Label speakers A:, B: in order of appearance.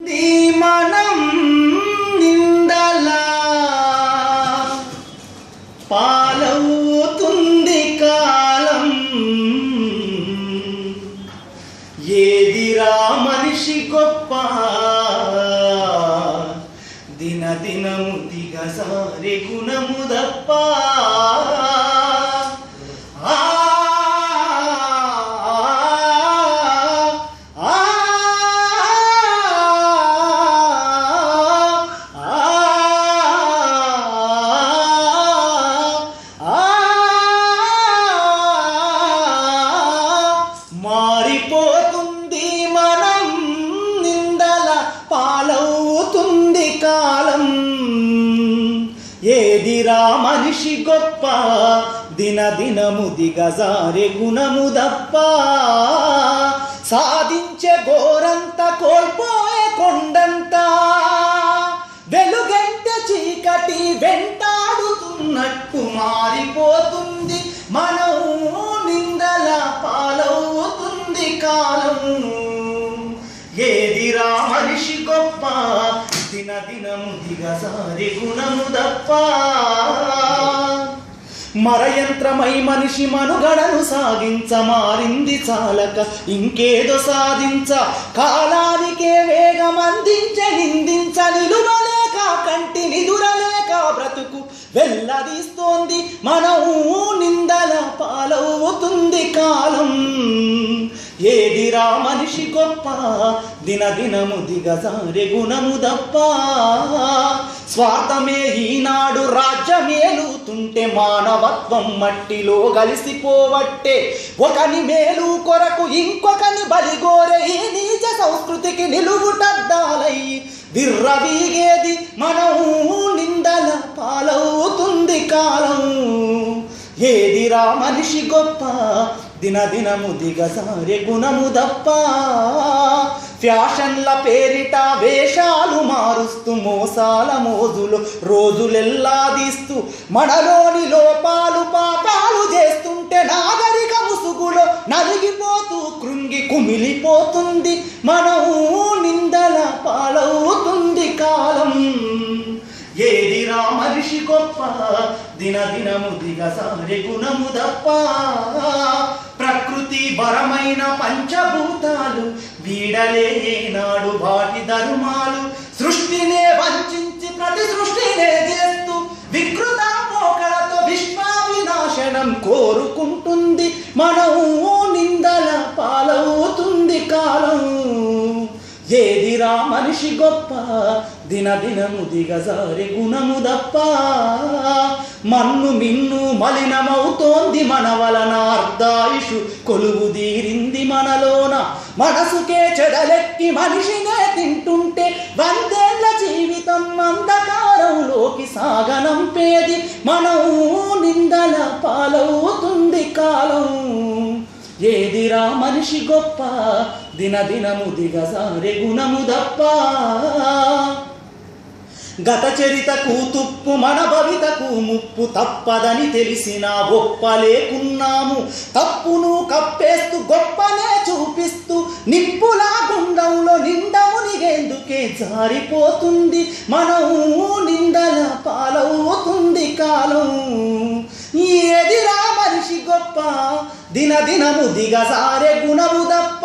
A: మనం నిందలా పాలవుతుంది కాలం. ఏదిరా మనిషి గొప్ప? దినదినము దిగసారి గుణము దప్ప పాలవుతుంది కాలం. ఏదిరా మనిషి గొప్ప? దినదినము దిగజారే గుణము దప్ప. సాధించే గోరంత కోల్పోయే కొండంత. వెలుగంటే చీకటి వెంటాడుతున్నట్టు మారిపోతుంది మనం దినదినము దిగసారి గుణము తప్ప. మరయంత్రమై మనిషి మనుగడను సాగించ మారింది చాలక ఇంకేదో సాధించ. కాలానికే వేగం అందించ నిందించ నిలువలేక కంటి నిదురలేక బ్రతుకు వెళ్ళదీస్తోంది మనం ఏదిరా మనిషి గొప్ప దినదినము దిగజారే గుణము దప్ప. స్వార్థమే ఈనాడు రాజ్యమేలుతుంటే మానవత్వం మట్టిలో కలిసిపోవట్టే ఒకని మేలు కొరకు ఇంకొకని బలిగోరే ఈ నీచ సంస్కృతికి నిలువుటద్దాలై విర్రవీగేది మనం నిందల పాలవుతుంది కాలం. ఏదిరా మనిషి గొప్ప దినదినము దిగజారే గుణము దప్ప ఫ్యాషన్ల పేరిట వేషాలు మారుస్తూ మోసాల మోజులు రోజులెల్లాదీస్తూ మనలోని లోపాలు పాపాలు చేస్తుంటే నాగరిక ముసుగులో నలిగిపోతూ కృంగి కుమిలిపోతుంది. మనం నిందల పాలవుతుంది కాలం. ఏదిరా మనిషి గొప్ప? దినదినము దిగసారి గుణము దప్ప ప్రకృతి బరమైన పంచభూతాలు వీడలేనాడు వాటి ధర్మాలు. సృష్టినే వంచించి ప్రతి సృష్టినే చేస్తూ వికృత పోకడతో విశ్వావినాశనం కోరుకుంటుంది. మనం నిందల పాలవుతుంది కాలం ఏదిరా మనిషి గొప్ప. దినదినము దిగజారి గుణము దప్ప. మన్ను మిన్ను మలినమవుతోంది మన వలన అర్ధాయుషు కొలువు దీరింది మనలోన. మనసుకే చెడలెక్కి మనిషినే తింటుంటే వందేళ్ళ జీవితం అంధకారంలోకి సాగనంపేది. మనం నిందల పాలవుతుంది కాలం. ఏదిరా మనిషి గొప్ప? దినదినము దిగసారే గుణము దప్ప గత చరితకు తుప్పు మన భవితకు ముప్పు తప్పదని తెలిసిన గొప్ప లేకున్నాము తప్పును కప్పేస్తూ గొప్పనే చూపిస్తూ నిప్పులా గుండంలో నిండమునిగేందుకే జారిపోతుంది. మనం నిందల పాలవుతుంది కాలం. దిన దినము దిగసారే గుణము తప్ప